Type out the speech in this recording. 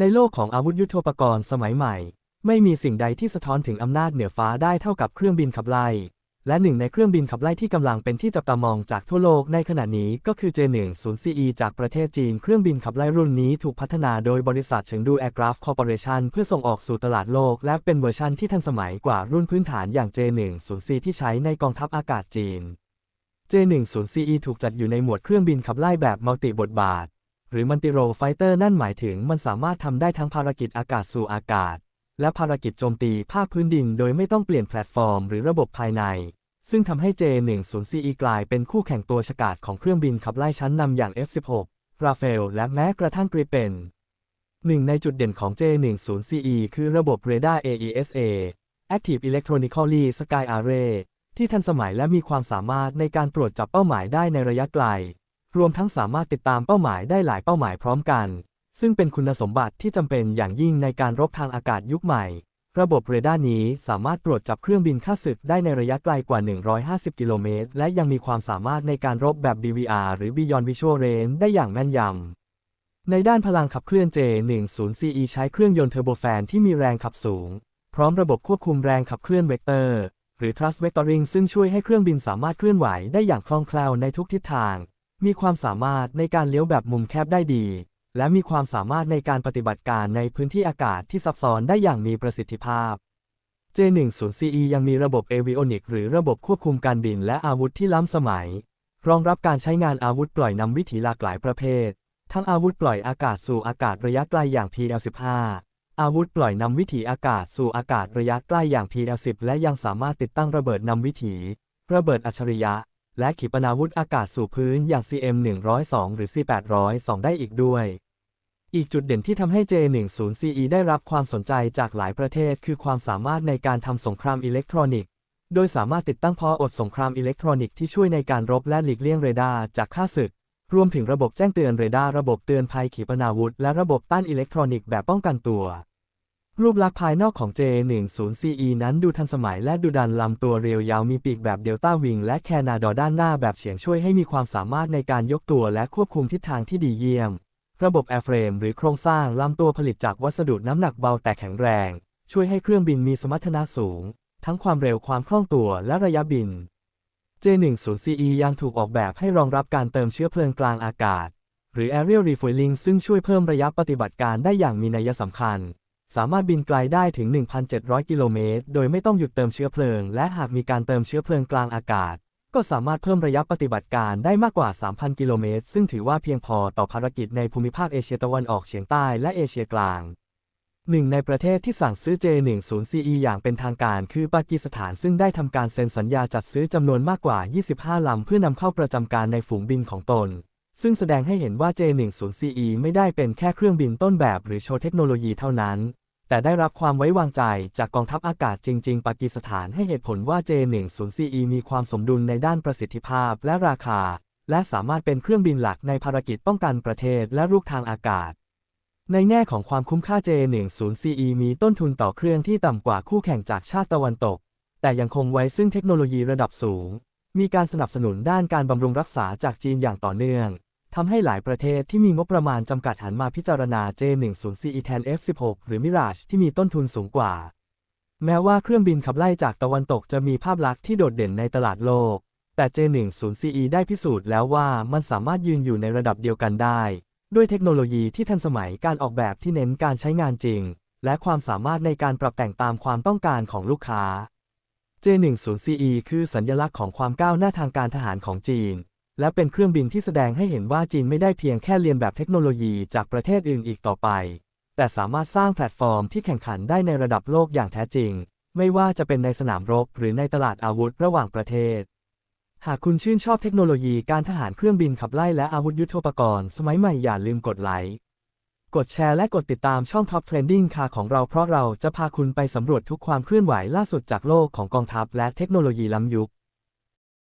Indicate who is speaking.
Speaker 1: ในโลกของอาวุธยุทโธปกรณ์สมัยใหม่ ไม่มีสิ่งใดที่สะท้อนถึงอำนาจเหนือฟ้าได้เท่ากับเครื่องบินขับไล่ และหนึ่งในเครื่องบินขับไล่ที่กำลังเป็นที่จับตามองจากทั่วโลกในขณะนี้ก็คือ J10CE จากประเทศจีน เครื่องบินขับไล่รุ่นนี้ถูกพัฒนาโดยบริษัทเฉิงดูแอร์กราฟคอร์ปอเรชันเพื่อส่งออกสู่ตลาดโลก และเป็นเวอร์ชันที่ทันสมัยกว่ารุ่นพื้นฐานอย่าง J10C ที่ใช้ในกองทัพอากาศจีน J10CE ถูกจัดอยู่ในหมวดเครื่องบินขับไล่แบบมัลติบทบาท หรือมันติโรไฟเตอร์นั่นหมายถึงมันสามารถทำได้ทั้งภารกิจอากาศสู่อากาศ และภารกิจโจมตีภาคพื้นดินโดยไม่ต้องเปลี่ยนแพลตฟอร์มหรือระบบภายใน ซึ่งทำให้ J10CE กลายเป็นคู่แข่งตัวฉกาจของเครื่องบินขับไล่ชั้นนำอย่าง F16 ราเฟลและแม้กระทั่งกริเปนหนึ่งในจุดเด่นของ J10CE คือระบบเรดาร์ AESA Active Electronically Sky Array ที่ทันสมัยและมีความสามารถในการตรวจจับเป้าหมายได้ในระยะไกล รวมทั้งสามารถติดตามเป้าหมายได้หลายเป้าหมายพร้อมกัน ซึ่งเป็นคุณสมบัติที่จำเป็นอย่างยิ่งในการรบทางอากาศยุคใหม่ ระบบเรดาร์นี้สามารถตรวจจับเครื่องบินข้าศึกได้ในระยะไกลกว่า 150 กิโลเมตร และยังมีความสามารถในการรบแบบ BVR หรือ Beyond Visual Range ได้อย่างแม่นยำ ในด้านพลังขับเคลื่อน J10CE ใช้เครื่องยนต์เทอร์โบแฟนที่มีแรงขับสูง พร้อมระบบควบคุมแรงขับเคลื่อนเวกเตอร์หรือ thrust vectoring ซึ่งช่วยให้เครื่องบินสามารถเคลื่อนไหวได้อย่างคล่องแคล่วในทุกทิศทาง มีความสามารถในการเลี้ยวแบบมุมแคบได้ดี และมีความสามารถในการปฏิบัติการในพื้นที่อากาศที่ซับซ้อนได้อย่างมีประสิทธิภาพ J10CE ยังมีระบบ Avionics หรือระบบควบคุมการบินและอาวุธที่ล้ำสมัย รองรับการใช้งานอาวุธปล่อยนำวิถีหลากหลายประเภท ทั้งอาวุธปล่อยอากาศสู่อากาศระยะไกลอย่าง PL-15 อาวุธปล่อยนำวิถีอากาศสู่อากาศระยะใกล้อย่าง PL-10 และยังสามารถติดตั้งระเบิดนำวิถี ระเบิดอัจฉริยะ และขีปนาวุธอากาศสู่พื้นอย่าง CM102 หรือ C802 ได้อีกด้วย อีกจุดเด่นที่ทำให้ J10CE ได้รับความสนใจจากหลายประเทศ คือความสามารถในการทำสงครามอิเล็กทรอนิกส์ โดยสามารถติดตั้งพออดสงครามอิเล็กทรอนิกส์ที่ช่วยในการรบและหลีกเลี่ยงเรดาร์จากข้าศึก รวมถึงระบบแจ้งเตือนเรดาร์ระบบเตือนภัยขีปนาวุธ และระบบต้านอิเล็กทรอนิกส์แบบป้องกันตัว รูปลักษณ์ภายนอกของ J10CE นั้นดูทันสมัยและดูดันลำตัวเรียวยาวมีปีกแบบเดลต้าวิงและแคนาดอด้านหน้าแบบเฉียงช่วยให้มีความสามารถในการยกตัวและควบคุมทิศทางที่ดีเยี่ยม ระบบแอร์เฟรมหรือโครงสร้างลำตัวผลิตจากวัสดุน้ำหนักเบาแต่แข็งแรง ช่วยให้เครื่องบินมีสมรรถนะสูง ทั้งความเร็วความคล่องตัวและระยะบิน J10CE ยังถูกออกแบบให้รองรับการเติมเชื้อเพลิงกลางอากาศ หรือ Aerial Refueling ซึ่งช่วยเพิ่มระยะปฏิบัติการได้อย่างมีนัยสำคัญ สามารถบินไกลได้ถึง 1,700 กิโลเมตร โดยไม่ต้องหยุดเติมเชื้อเพลิง และหากมีการเติมเชื้อเพลิงกลางอากาศ ก็สามารถเพิ่มระยะปฏิบัติการได้มากกว่า 3,000 กิโลเมตร ซึ่งถือว่าเพียงพอต่อภารกิจในภูมิภาคเอเชียตะวันออกเฉียงใต้และเอเชียกลางหนึ่งในประเทศที่สั่งซื้อ J10CE อย่างเป็นทางการคือปากีสถานซึ่งได้ทำการเซ็นสัญญาจัดซื้อจำนวนมากกว่า 25 ลำเพื่อนำเข้าประจำการในฝูงบินของตน ซึ่งแสดงให้เห็นว่า J10CE ไม่ได้เป็นแค่เครื่องบินต้นแบบหรือโชว์เทคโนโลยีเท่านั้น แต่ได้รับความไว้วางใจจากกองทัพอากาศจริง ๆ ปากีสถานให้เหตุผลว่า J10CE มีความสมดุลในด้านประสิทธิภาพและราคา และสามารถเป็นเครื่องบินหลักในภารกิจป้องกันประเทศและรุกทางอากาศ ในแง่ของความคุ้มค่า J10CE มีต้นทุนต่อเครื่องที่ต่ำกว่าคู่แข่งจากชาติตะวันตก แต่ยังคงไว้ซึ่งเทคโนโลยีระดับสูง มีการสนับสนุนด้านการบำรุงรักษาจากจีนอย่างต่อเนื่อง ทำให้หลายประเทศที่มีงบประมาณจำกัดหันมาพิจารณา J10CE แทน F16 หรือ Mirage ที่มีต้นทุนสูงกว่า แม้ว่าเครื่องบินขับไล่จากตะวันตกจะมีภาพลักษณ์ที่โดดเด่นในตลาดโลก แต่ J10CE ได้พิสูจน์แล้วว่ามันสามารถยืนอยู่ในระดับเดียวกันได้ ด้วยเทคโนโลยีที่ทันสมัยการออกแบบที่เน้นการใช้งานจริง และความสามารถในการปรับแต่งตามความต้องการของลูกค้า J10CE คือสัญลักษณ์ของความก้าวหน้าทางการทหารของจีน และเป็นเครื่องบินที่แสดงให้เห็นว่าจีนไม่ได้เพียงแค่เรียนแบบเทคโนโลยีจากประเทศอื่นอีกต่อไป แต่สามารถสร้างแพลตฟอร์มที่แข่งขันได้ในระดับโลกอย่างแท้จริง ไม่ว่าจะเป็นในสนามรบหรือในตลาดอาวุธระหว่างประเทศ หากคุณชื่นชอบเทคโนโลยีการทหารเครื่องบินขับไล่และอาวุธยุทโธปกรณ์สมัยใหม่อย่าลืมกดไลค์กดแชร์และกดติดตามช่อง Top Trending ค่ะของเราเพราะเราจะพาคุณไปสำรวจทุกความเคลื่อนไหวล่าสุดจากโลกของกองทัพและเทคโนโลยีล้ำยุค